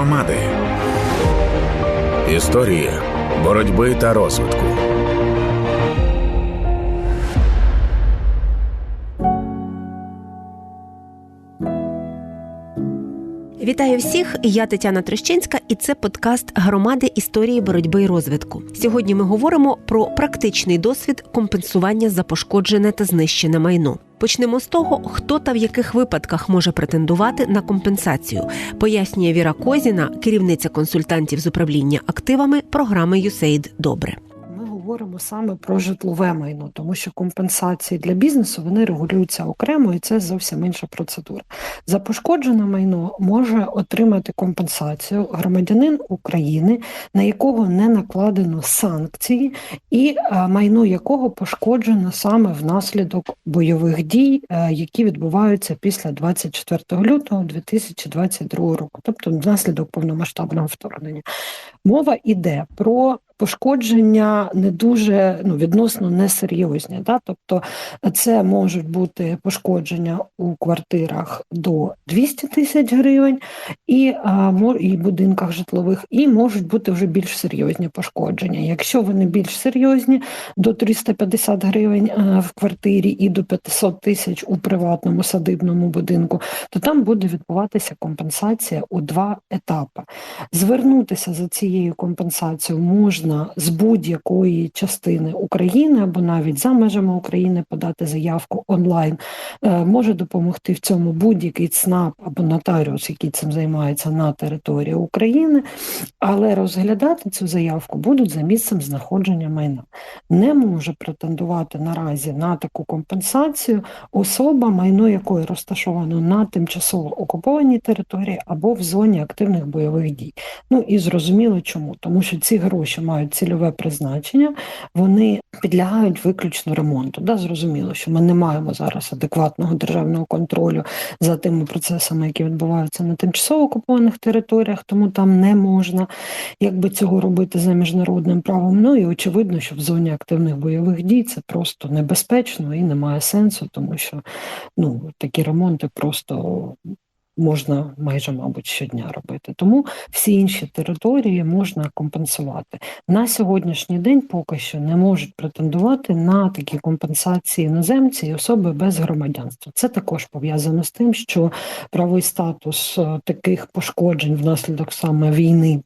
Громади. Історії боротьби та розвитку. Вітаю всіх! Я Тетяна Трещинська, і це подкаст громади історії боротьби і розвитку. Сьогодні ми говоримо про практичний досвід компенсування за пошкоджене та знищене майно. Почнемо з того, хто та в яких випадках може претендувати на компенсацію, пояснює Віра Козіна, керівниця консультантів з управління активами програми USAID Добре. Говоримо саме про житлове майно, тому що компенсації для бізнесу вони регулюються окремо, і це зовсім інша процедура. За пошкоджене майно може отримати компенсацію громадянин України, на якого не накладено санкції, і е, майно якого пошкоджено саме внаслідок бойових дій, е, які відбуваються після 24 лютого 2022 року, тобто внаслідок повномасштабного вторгнення. Мова йде про пошкодження не дуже ну, відносно несерйозні. Да? Тобто це можуть бути пошкодження у квартирах до 200 тисяч гривень і, а, і будинках житлових, і можуть бути вже більш серйозні пошкодження. Якщо вони більш серйозні, до 350 гривень а, в квартирі і до 500 тисяч у приватному садибному будинку, то там буде відбуватися компенсація у два етапи. Звернутися за цією компенсацією можна можна з будь-якої частини України або навіть за межами України подати заявку онлайн. Е, може допомогти в цьому будь-який ЦНАП або нотаріус, який цим займається на території України, але розглядати цю заявку будуть за місцем знаходження майна. Не може претендувати наразі на таку компенсацію особа, майно якої розташовано на тимчасово окупованій території або в зоні активних бойових дій. Ну і зрозуміло чому, тому що ці гроші мають мають цільове призначення, вони підлягають виключно ремонту. Да, Зрозуміло, що ми не маємо зараз адекватного державного контролю за тими процесами, які відбуваються на тимчасово окупованих територіях, тому там не можна якби цього робити за міжнародним правом. Ну і очевидно, що в зоні активних бойових дій це просто небезпечно і немає сенсу, тому що ну такі ремонти просто можна майже, мабуть, щодня робити. Тому всі інші території можна компенсувати. На сьогоднішній день поки що не можуть претендувати на такі компенсації іноземці і особи без громадянства. Це також пов'язано з тим, що правий статус е, таких пошкоджень внаслідок саме війни.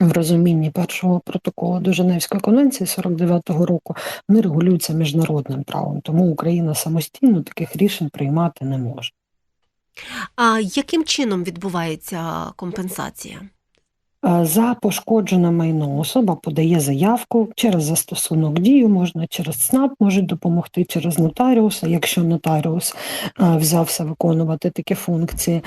В розумінні першого протоколу до Женевської конвенції 49-го року вони регулюються міжнародним правом, тому Україна самостійно таких рішень приймати не може. А яким чином відбувається компенсація? Е, за пошкоджене майно особа подає заявку через застосунок дію, можна через СНАП можуть допомогти через нотаріуса, якщо нотаріус е, взявся виконувати такі функції,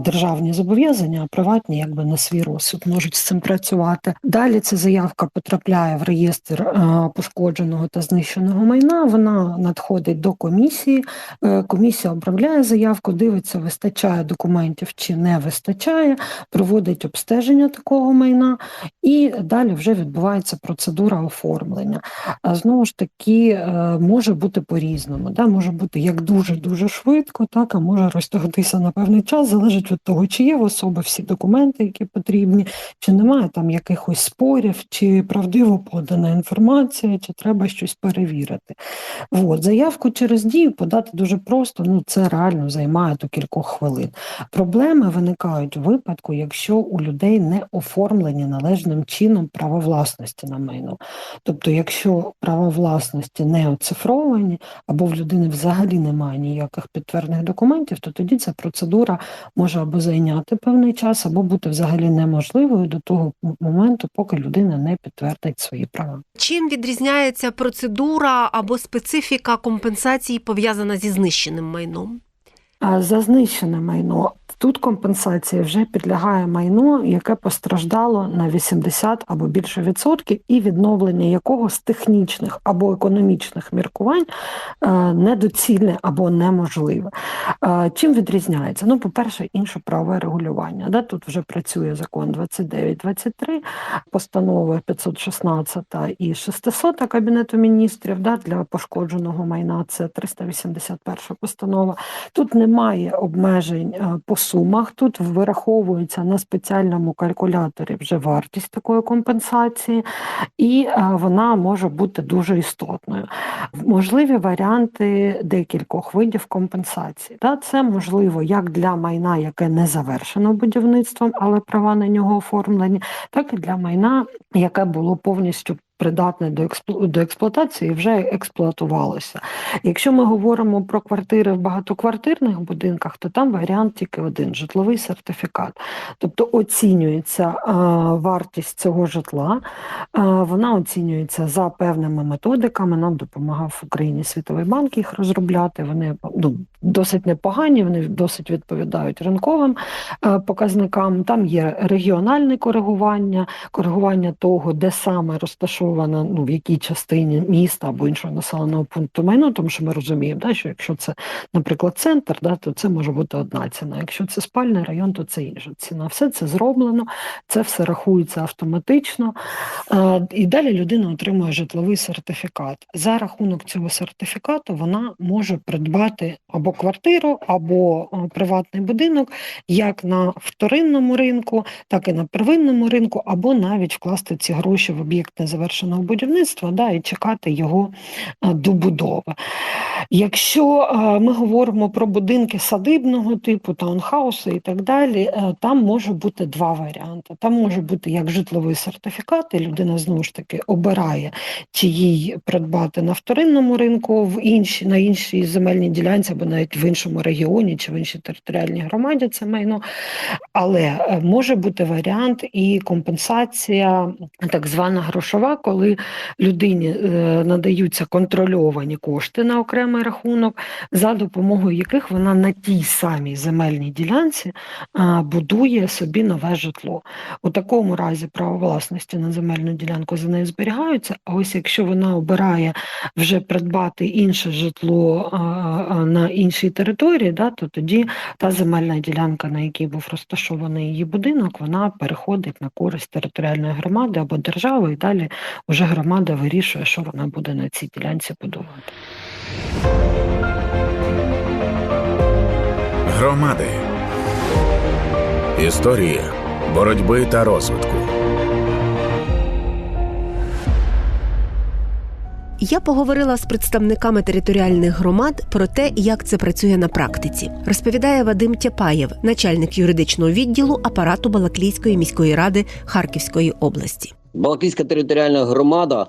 державні зобов'язання, а приватні, якби на свій розсуд, можуть з цим працювати. Далі ця заявка потрапляє в реєстр е, пошкодженого та знищеного майна. Вона надходить до комісії. Комісія обробляє заявку, дивиться, вистачає документів чи не вистачає, проводить обстеження такого такого майна, і далі вже відбувається процедура оформлення. А знову ж таки, е, може бути по-різному. Да? Може бути як дуже-дуже швидко, так, а може розтягнутися на певний час, залежить від того, чи є в особи всі документи, які потрібні, чи немає там якихось спорів, чи правдиво подана інформація, чи треба щось перевірити. От, Заявку через дію подати дуже просто, ну це реально займає до кількох хвилин. Проблеми виникають у випадку, якщо у людей не оформлені належним чином права власності на майно. Тобто, якщо права власності не оцифровані, або в людини взагалі немає ніяких підтверджених документів, то тоді ця процедура може або зайняти певний час, або бути взагалі неможливою до того моменту, поки людина не підтвердить свої права. Чим відрізняється процедура або специфіка компенсації пов'язана зі знищеним майном? За знищене майно Тут компенсація вже підлягає майно, яке постраждало на 80 або більше відсотків, і відновлення якого з технічних або економічних міркувань е, недоцільне або неможливе. Е, Чим відрізняється? Ну, по-перше, інше правове регулювання. Да? Тут вже працює закон 2923, постанова 516 і 600 Кабінету міністрів да, для пошкодженого майна. Це 381 постанова. Тут немає обмежень е, по сумах. Тут вираховується на спеціальному калькуляторі вже вартість такої компенсації, і е, вона може бути дуже істотною. Можливі варіанти декількох видів компенсації. Це можливо як для майна, яке не завершено будівництвом, але права на нього оформлені, так і для майна, яке було повністю придатне до експлу- до експлуатації вже експлуатувалося. Якщо ми говоримо про квартири в багатоквартирних будинках, то там варіант тільки один житловий сертифікат. Тобто оцінюється е, вартість цього житла, е, вона оцінюється за певними методиками. Нам допомагав в Україні Світовий банк їх розробляти. Вони ну, досить непогані, вони досить відповідають ринковим е, показникам. Там є регіональне коригування, коригування того, де саме розташована, ну в якій частині міста або іншого населеного пункту майно, тому що ми розуміємо, да, що якщо це, наприклад, центр, да, то це може бути одна ціна. Якщо це спальний район, то це інша ціна. Все це зроблено, це все рахується автоматично. Е, І далі людина отримує житловий сертифікат. За рахунок цього сертифікату вона може придбати або квартиру, або е, приватний будинок як на вторинному ринку, так і на первинному ринку, або навіть вкласти ці гроші в об'єкт незавершеного будівництва да, і чекати його е, добудови. Якщо е, ми говоримо про будинки садибного типу, таунхауси і так далі, е, там може бути два варіанти. Там може бути як житловий сертифікат, і людина знову ж таки обирає, чи їй придбати на вторинному ринку, в іншій, на іншій земельній ділянці, або навіть в іншому регіоні чи в іншій територіальній громаді це майно. Але може бути варіант і компенсація, так звана грошова, коли людині е, надаються контрольовані кошти на окремий рахунок, за допомогою яких вона на тій самій земельній ділянці будує собі нове житло. У такому разі право власності на земельну ділянку за нею зберігаються. А ось якщо вона обирає вже придбати інше житло на іншій території, да, то тоді та земельна ділянка, на якій був розташований її будинок, вона переходить на користь територіальної громади або держави, і далі вже громада вирішує, що вона буде на цій ділянці будувати. Громади. Історії боротьби та розвитку. Я поговорила з представниками територіальних громад про те, як це працює на практиці. Розповідає Вадим Тяпаєв, начальник юридичного відділу апарату Балаклійської міської ради Харківської області. Балаклійська територіальна громада е,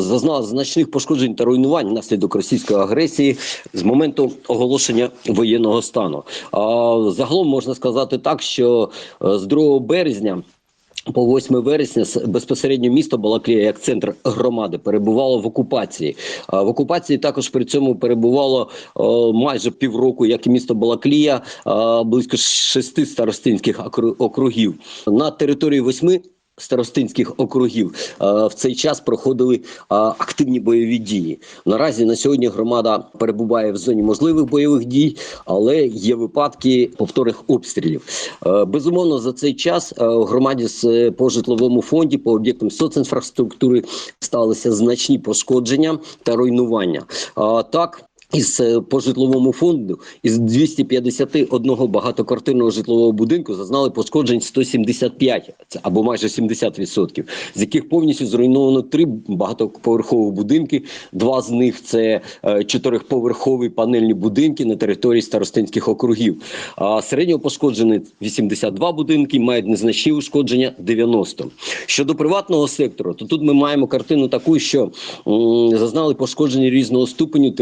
зазнала значних пошкоджень та руйнувань внаслідок російської агресії з моменту оголошення воєнного стану. А загалом можна сказати так, що е, з 2 березня. По 8 вересня безпосередньо місто Балаклія, як центр громади, перебувало в окупації. А В окупації також при цьому перебувало е, майже півроку, як і місто Балаклія, е, близько шести старостинських окру- округів. На території восьми старостинських округів е, в цей час проходили е, активні бойові дії. Наразі на сьогодні громада перебуває в зоні можливих бойових дій, але є випадки повторних обстрілів. Е, Безумовно, за цей час в громаді по житловому фонді, по об'єктам соцінфраструктури сталися значні пошкодження та руйнування. Так. Із е, по житловому фонду із 251 багатоквартирного житлового будинку зазнали пошкоджень 175, це або майже 70%, з яких повністю зруйновано три багатоповерхові будинки. Два з них це е, чотирьохповерхові панельні будинки на території старостинських округів. А середньо пошкоджені 82 будинки, мають незначні ушкодження 90. Щодо приватного сектору, то тут ми маємо картину таку, що м, зазнали пошкодження різного ступеню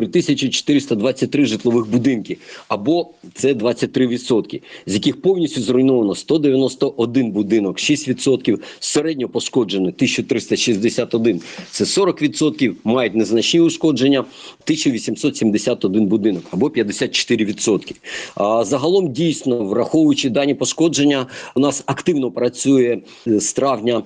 3423 житлових будинки, або це 23%, з яких повністю зруйновано 191 будинок, 6%, середньо пошкоджено 1361, це 40%, мають незначні ушкодження 1871 будинок, або 54%. А загалом дійсно, враховуючи дані пошкодження, у нас активно працює з травня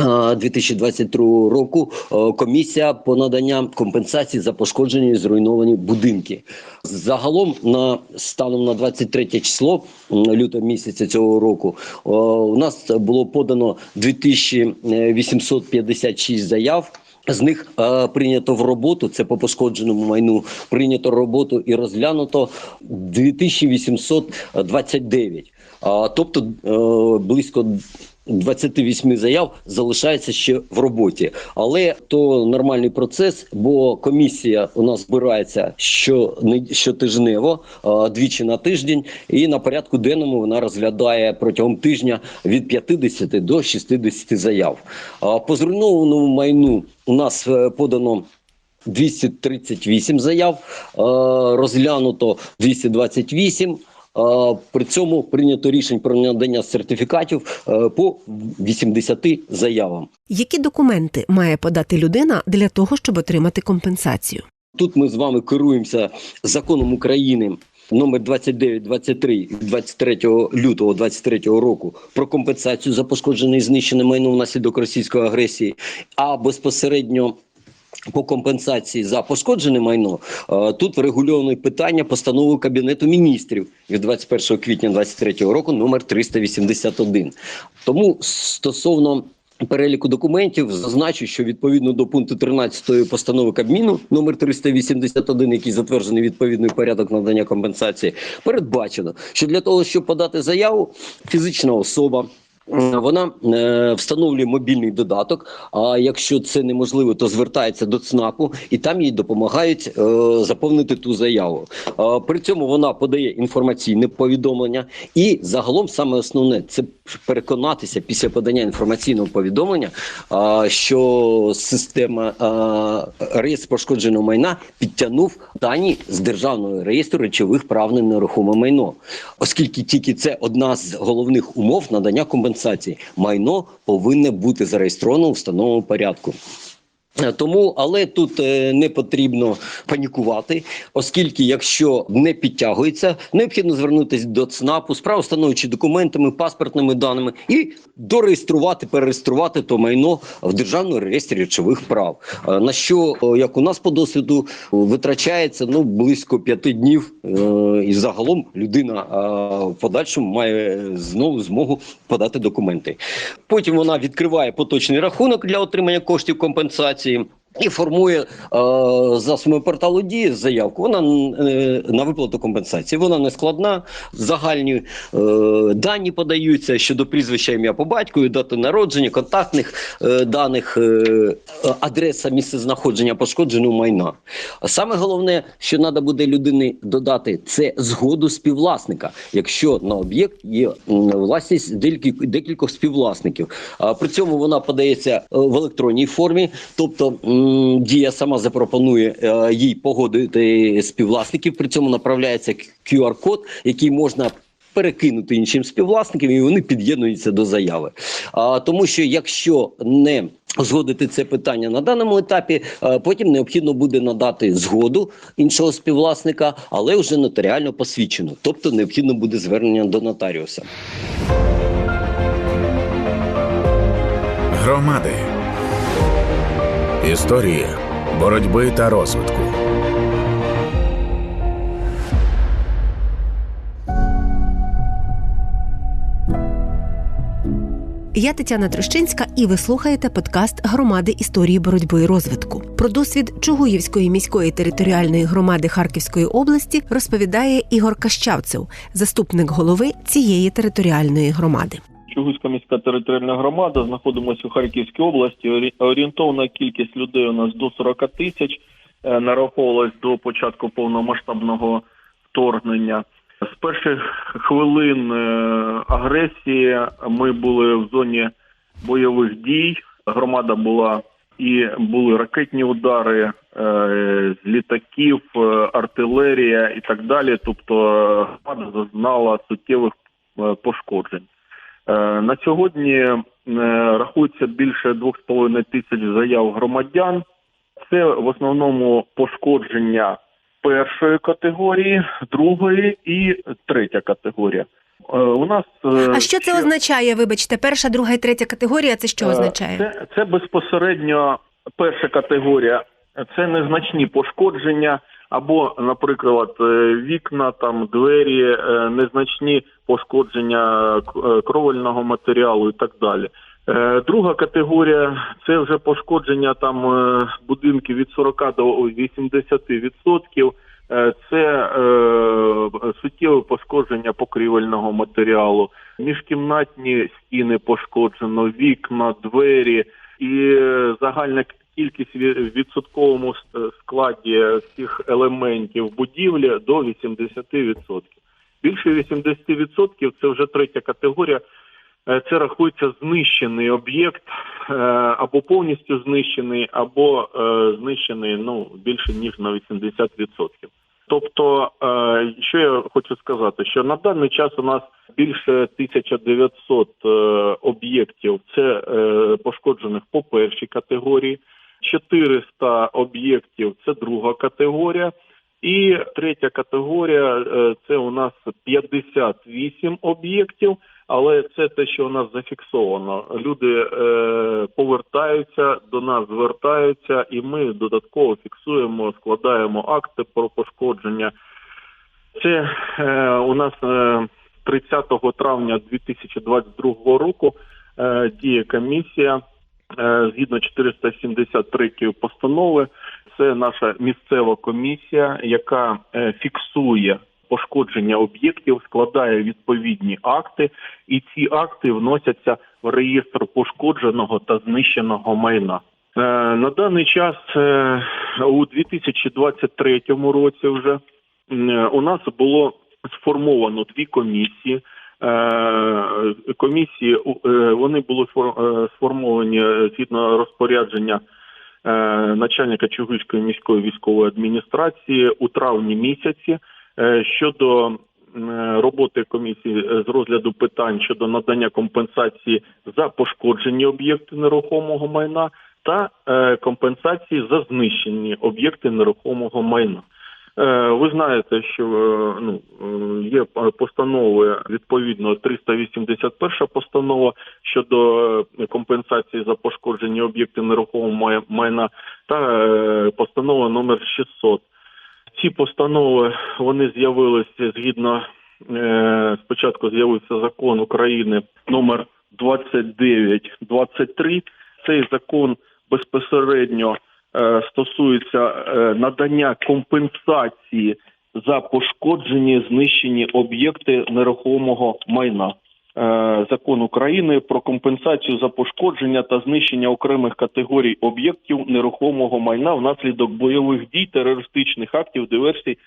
2022 року комісія по наданням компенсації за пошкоджені і зруйновані будинки. Загалом на станом на 23 число лютого місяця цього року у нас було подано 2856 заяв. З них е, прийнято в роботу, це по пошкодженому майну, прийнято роботу і розглянуто 2829. А, тобто е, близько 28 заяв залишається ще в роботі. Але то нормальний процес, бо комісія у нас збирається що щотижнево, а, двічі на тиждень, і на порядку денному вона розглядає протягом тижня від 50 до 60 заяв. По зруйнованому майну у нас е, подано 238 заяв, е, розглянуто 228. При цьому прийнято рішень про надання сертифікатів е, по 80 заявам. Які документи має подати людина для того, щоб отримати компенсацію? Тут ми з вами керуємося законом України номер 2923 від 23 лютого 23 року про компенсацію за пошкоджене і знищене майно внаслідок російської агресії, а безпосередньо. По компенсації за пошкоджене майно е, тут врегульовано питання постанови Кабінету міністрів від 21 квітня 2023 року номер 381. Тому стосовно переліку документів зазначу, що відповідно до пункту 13 постанови Кабміну номер 381, який затверджений відповідний порядок надання компенсації, передбачено, що для того, щоб подати заяву, фізична особа. Е, Вона е, встановлює мобільний додаток. А якщо це неможливо, то звертається до ЦНАПу і там їй допомагають е, заповнити ту заяву. Е, при цьому вона подає інформаційне повідомлення, і загалом саме основне це переконатися після подання інформаційного повідомлення, е, що система е, реєстр пошкодженого майна підтягнув дані з державного реєстру речових прав на нерухоме майно, оскільки тільки це одна з головних умов надання компенсації. Майно повинне бути зареєстровано в встановленому порядку. Тому, але тут е, не потрібно панікувати, оскільки якщо не підтягується, необхідно звернутися до ЦНАПу з правостановчі документами, паспортними даними і дореєструвати, перереєструвати то майно в державному реєстрі речових прав. Е, На що, е, як у нас по досвіду, витрачається ну близько п'яти днів, і загалом людина в подальшому має знову змогу подати документи. Потім вона відкриває поточний рахунок для отримання коштів компенсації організації і формує е, засобами порталу дії заявку. Вона е, на виплату компенсації. Вона не складна. Загальні е, дані подаються щодо прізвища ім'я по батькові, дати народження, контактних е, даних, е, адреса місце знаходження пошкодженого майна. Саме головне, що треба буде людині додати, це згоду співвласника, якщо на об'єкт є власність декількох, декількох співвласників. При цьому вона подається е, в електронній формі, тобто дія сама запропонує е, їй погодити співвласників. При цьому направляється QR-код, який можна. Перекинути іншим співвласникам, і вони під'єднуються до заяви. А тому, що якщо не згодити це питання на даному етапі, е, потім необхідно буде надати згоду іншого співвласника, але вже нотаріально посвідчено. Тобто необхідно буде звернення до нотаріуса. Громади. Історії боротьби та розвитку. Я Тетяна Трощинська, і ви слухаєте подкаст громади історії боротьби і розвитку. Про досвід Чугуївської міської територіальної громади Харківської області розповідає Ігор Кащавцев, заступник голови цієї територіальної громади. Чугуська міська територіальна громада знаходимося у Харківській області. Орі- Орієнтовна кількість людей у нас до 40 тисяч е, нараховувалась до початку повномасштабного вторгнення. З перших хвилин е, агресії ми були в зоні бойових дій. Громада була і були ракетні удари е, з літаків, артилерія і так далі. Тобто громада зазнала суттєвих пошкоджень. Е, На сьогодні е, рахується більше 2,5 тисяч заяв громадян. Це в основному пошкодження першої категорії, другої і третя категорія. Е, У нас А що це ще- означає? Вибачте, перша, друга і третя категорія це що означає? Це, це безпосередньо перша категорія. Це незначні пошкодження, або, наприклад, е, вікна, там двері, е, незначні пошкодження е, кровельного матеріалу і так далі. Друга категорія це вже пошкодження там будинків від 40 до 80 відсотків. Е, Це е, суттєве пошкодження покрівельного матеріалу, міжкімнатні стіни пошкоджено, вікна, двері і загальна кількість в відсотковому е, складі всіх елементів будівлі до 80%. Більше 80% це вже третя категорія. Е, Це рахується знищений об'єкт е, або повністю знищений, або знищений ну більше ніж на 80%. Тобто, що я хочу сказати, що на даний час у нас більше 1900 е, об'єктів це пошкоджених по першій категорії, 400 об'єктів це друга категорія. І третя категорія е, це у нас 58 об'єктів, але це те, що у нас зафіксовано. Люди е, повертаються до нас, звертаються, і ми додатково фіксуємо, складаємо акти про пошкодження. Це е, у нас е, 30 травня 2022 року е, діє комісія згідно 473 постанови. Це наша місцева комісія, яка е, фіксує пошкодження об'єктів, складає відповідні акти, і ці акти вносяться в реєстр пошкодженого та знищеного майна. Е, На даний час е, у 2023 році вже е, у нас було сформовано дві комісії. Е, Комісії е, вони були е, сформовані згідно розпорядження начальника Чугуйської міської військової адміністрації у травні місяці щодо роботи комісії з розгляду питань щодо надання компенсації за пошкоджені об'єкти нерухомого майна та компенсації за знищені об'єкти нерухомого майна. Ви знаєте, що ну є постанови відповідно 381 постанова щодо е, компенсації за пошкоджені об'єкти нерухомого майна та е, постанова номер 600. Ці постанови вони з'явилися згідно е, спочатку з'явився закон України номер 2923. Цей закон безпосередньо е, стосується е, надання компенсації за пошкоджені знищені об'єкти нерухомого майна. Е, Закон України про компенсацію за пошкодження та знищення окремих категорій об'єктів нерухомого майна внаслідок бойових дій, терористичних актів, диверсій,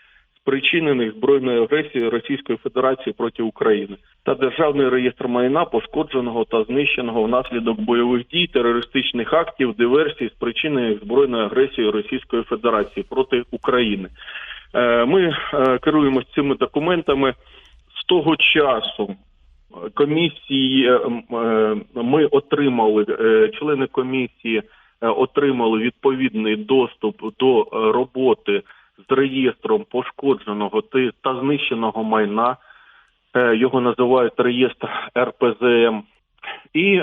спричинених збройною агресією Російської Федерації проти України та державний реєстр майна пошкодженого та знищеного внаслідок бойових дій, терористичних актів, диверсій, спричинених збройною агресією Російської Федерації проти України. Е, Ми е, керуємося цими документами з того часу. Комісії е, е, ми отримали члени комісії отримали відповідний доступ до роботи з реєстром пошкодженого та знищеного майна. Його називають реєстр РПЗМ. І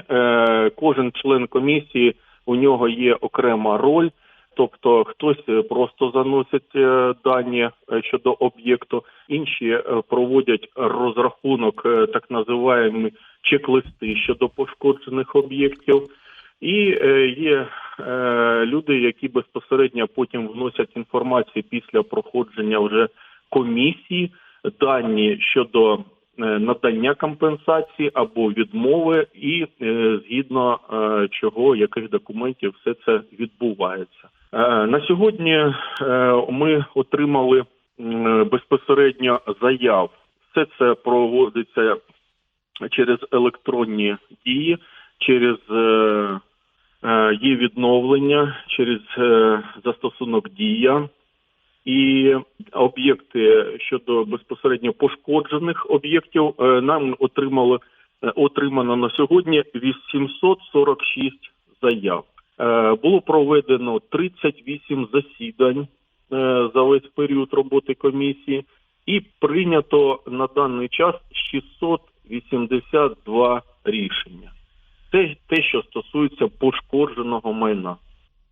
кожен член комісії у нього є окрема роль. Тобто хтось е, просто заносить е, дані е, щодо об'єкту, інші проводять розрахунок, так називаємо чек-листи щодо пошкоджених об'єктів. І є люди, які безпосередньо потім вносять інформацію після проходження вже комісії, дані щодо надання компенсації або відмови, і е, згідно е, чого яких документів все це відбувається. Е, На сьогодні е, ми отримали безпосередньо заяв. Все це проводиться через електронні дії, через е, е, є відновлення, через е, застосунок дія. І об'єкти щодо безпосередньо пошкоджених об'єктів е, нам отримали е, отримано на сьогодні 846 заяв. Е, Було проведено 38 засідань за весь період роботи комісії, і прийнято на даний час 682 рішення. Це те, що стосується пошкодженого майна.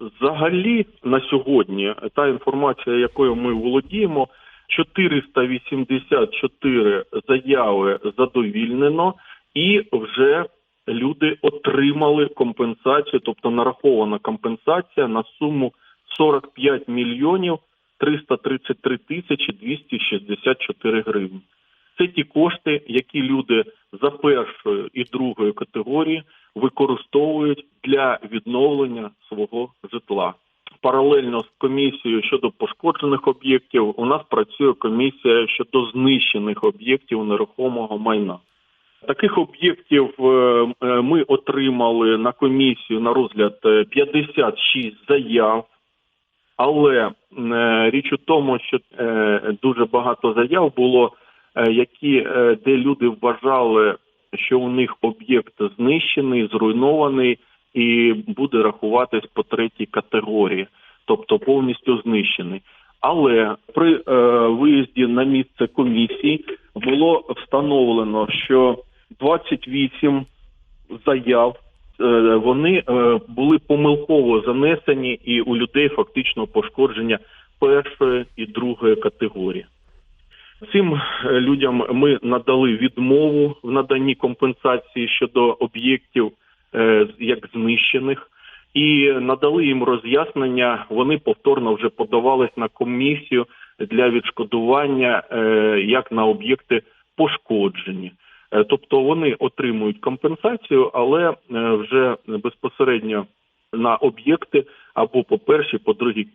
Взагалі на сьогодні та інформація, якою ми володіємо, 484 заяви задовільнено, і вже люди отримали компенсацію, тобто нарахована компенсація на суму 45 мільйонів 333 тисячі 264 гривні. Це ті кошти, які люди за першою і другою категорії використовують для відновлення свого житла. Паралельно з комісією щодо пошкоджених об'єктів у нас працює комісія щодо знищених об'єктів нерухомого майна. Таких об'єктів е, е, ми отримали на комісію на розгляд е, 56 заяв. Але е, річ у тому, що е, дуже багато заяв було, е, які е, де люди вважали, що у них об'єкт знищений, зруйнований і буде рахуватись по третій категорії, тобто повністю знищений. Але при е, виїзді на місце комісії було встановлено, що 28 заяв е, вони е, були помилково занесені, і у людей фактично пошкодження першої і другої категорії. Цим е, людям ми надали відмову в наданні компенсації щодо об'єктів е, як знищених, і надали їм роз'яснення. Вони повторно вже подавались на комісію для відшкодування е, як на об'єкти пошкоджені. Тобто вони отримують компенсацію, але вже безпосередньо на об'єкти або по першій, по другій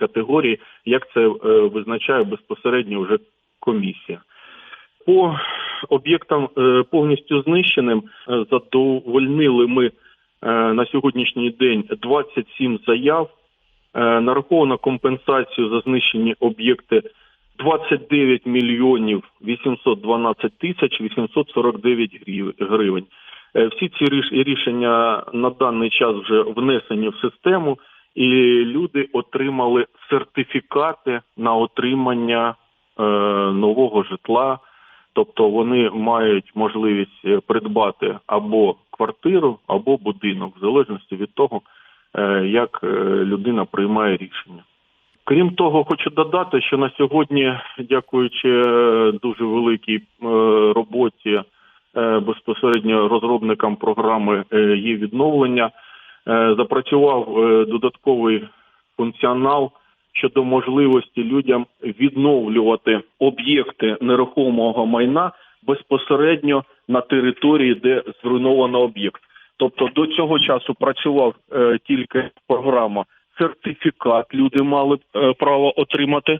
категорії, як це визначає безпосередньо вже комісія. По об'єктам е, повністю знищеним е, задовольнили ми е, на сьогоднішній день 27 заяв. Нараховано компенсацію за знищені об'єкти 29 мільйонів 812 тисяч 849 грів- гривень. Всі ці рішення на даний час вже внесені в систему, і люди отримали сертифікати на отримання нового житла. Тобто вони мають можливість е, придбати або квартиру, або будинок, в залежності від того, е, як е, людина приймає рішення. Крім того, хочу додати, що на сьогодні, дякуючи е, дуже великій е, роботі е, безпосередньо розробникам програми е, є відновлення, е, запрацював е, додатковий функціонал щодо можливості людям відновлювати об'єкти нерухомого майна безпосередньо на території, де зруйновано об'єкт. Тобто до цього часу працював е, тільки програма сертифікат. Люди мали е, право отримати,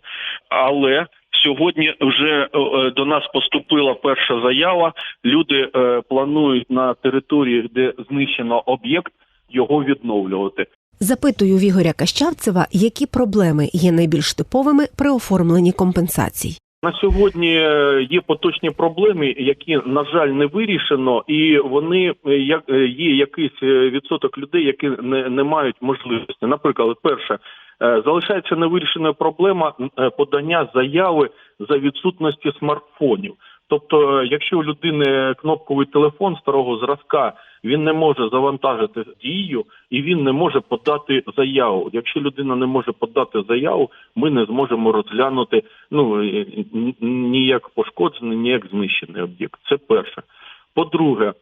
але сьогодні вже е, е, до нас поступила перша заява. Люди е, планують на території, де знищено об'єкт, його відновлювати. Запитую в Ігоря Кащавцева, які проблеми є найбільш типовими при оформленні компенсацій. На сьогодні е, є поточні проблеми, які на жаль не вирішено, і вони е, як е, є якийсь відсоток людей, які не, не мають можливості. Наприклад, перше залишається невирішеною проблема подання заяви за відсутності смартфонів. Тобто, якщо у людини кнопковий телефон старого зразка, він не може завантажити дію і він не може подати заяву. Якщо людина не може подати заяву, ми не зможемо розглянути ну е, ні- ні як пошкоджений, ні як знищений об'єкт. Це перше. По-друге,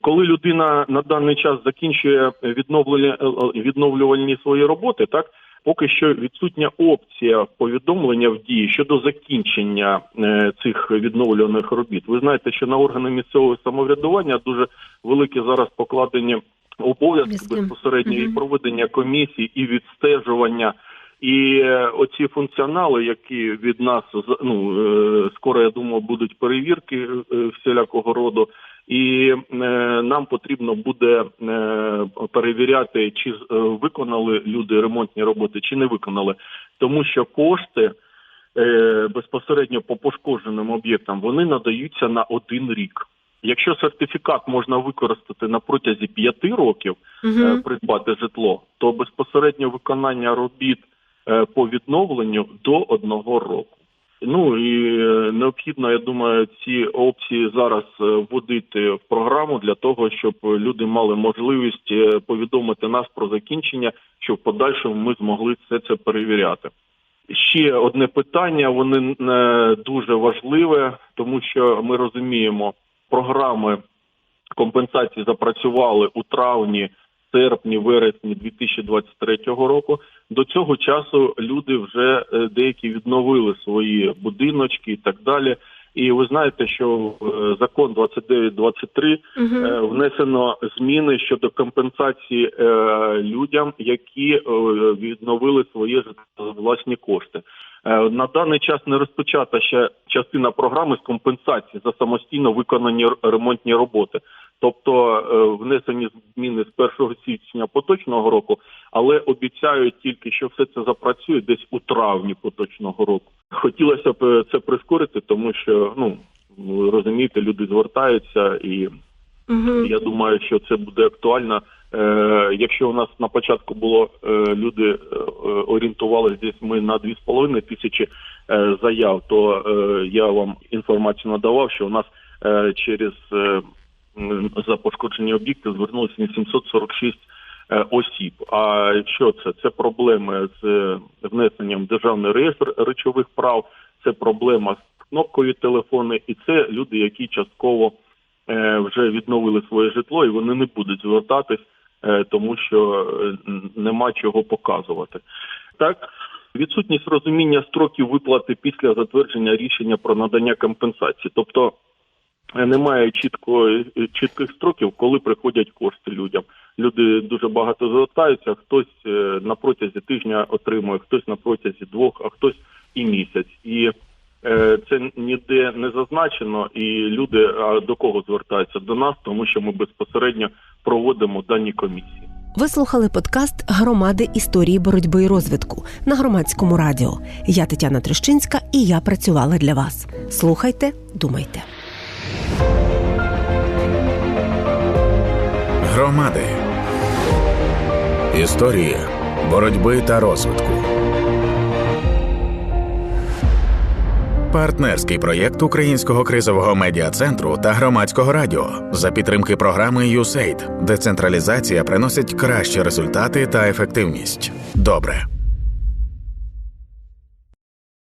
коли людина на даний час закінчує відновлення е, е, відновлювальні свої роботи, так поки що відсутня опція повідомлення в дії щодо закінчення е, цих відновлюваних робіт. Ви знаєте, що на органи місцевого самоврядування дуже великі зараз покладені обов'язки безпосередньо і проведення комісій, і відстежування. І е, оці функціонали, які від нас ну е, скоро я думаю, будуть перевірки е, всілякого роду, і нам потрібно буде перевіряти, чи виконали люди ремонтні роботи, чи не виконали, тому що кошти безпосередньо по пошкодженим об'єктам вони надаються на один рік. Якщо сертифікат можна використати на протязі п'яти років, е, придбати житло, то безпосередньо виконання робіт по відновленню до одного року. Ну і е, необхідно, я думаю, ці опції зараз е, вводити в програму для того, щоб люди мали можливість е, повідомити нас про закінчення, щоб в подальшому ми змогли все це перевіряти. Ще одне питання, вони дуже важливе, тому що ми розуміємо, програми компенсації запрацювали у травні, серпні, вересні 2023 року. До цього часу люди вже е, деякі відновили свої будиночки і так далі. І ви знаєте, що в е, закон 2923 е, внесено зміни щодо компенсації людям, які відновили своє власні кошти. Е, На даний час не розпочата ще частина програми з компенсації за самостійно виконані ремонтні роботи. Тобто е, внесені зміни з 1 січня поточного року, але обіцяють тільки, що все це запрацює десь у травні поточного року. Хотілося б е, це прискорити, тому що ну розумієте, люди звертаються, і я думаю, що це буде актуально. Е, якщо у нас на початку було е, люди е, орієнтувалися десь ми на 2,5 тисячі заяв, то я вам інформацію надавав, що у нас через за пошкоджені об'єкти звернулося 846 е, осіб. А що це? Це проблеми з внесенням державний реєстр речових прав, це проблема з кнопкою телефону, і це люди, які частково вже відновили своє житло, і вони не будуть звертатись, тому що е, нема чого показувати. Так, відсутність розуміння строків виплати після затвердження рішення про надання компенсації, тобто е, немає чітко е, чітких строків, коли приходять кошти людям. Люди дуже багато звертаються. Хтось е, на протязі тижня отримує, хтось на протязі двох, а хтось і місяць. І е, це ніде не зазначено, і люди а до кого звертаються? До нас, тому що ми безпосередньо проводимо дані комісії. Ви слухали подкаст Громади історії боротьби і розвитку на громадському радіо. Я Тетяна Трещинська і я працювала для вас. Слухайте, думайте. Громади. Історії боротьби та розвитку. Партнерський проєкт Українського кризового медіа центру та громадського радіо за підтримки програми USAID. Децентралізація приносить кращі результати та ефективність. Добре.